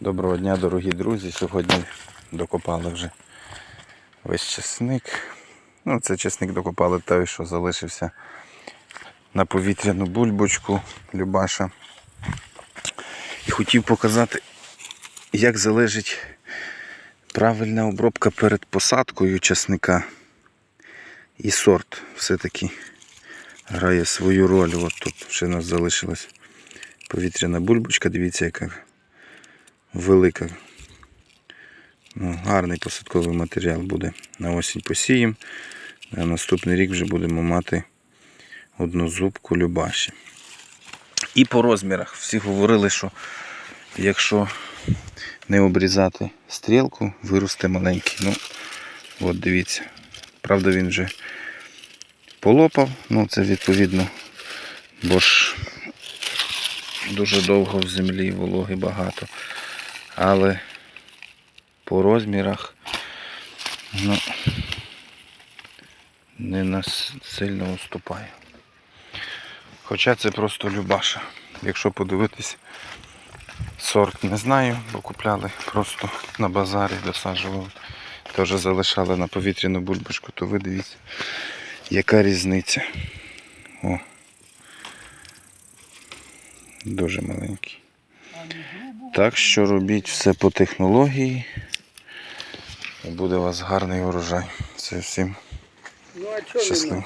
Доброго дня, дорогі друзі. Сьогодні докопали вже весь чесник. Ну, це чесник докопали той, що залишився на повітряну бульбочку Любаша. І хотів показати, як залежить правильна обробка перед посадкою чесника. І сорт все-таки грає свою роль. От тут ще у нас залишилась повітряна бульбочка. Дивіться, яка велика. Ну, гарний посадковий матеріал буде. На осінь посіємо. На наступний рік вже будемо мати одну зубку любаші. І по розмірах. Всі говорили, що якщо не обрізати стрілку, виросте маленький. Ну, от дивіться. Правда, він вже полопав, ну це відповідно, бо ж дуже довго в землі вологи багато. Але по розмірах ну, не нас сильно уступає. Хоча це просто любаша. Якщо подивитись, сорт не знаю, бо купляли просто на базарі, досаджували. Теж залишали на повітряну бульбашку, то ви дивіться, яка різниця. О. Дуже маленький. Так що робіть все по технології. Буде у вас гарний урожай. Це всім Ну а чого щасливо.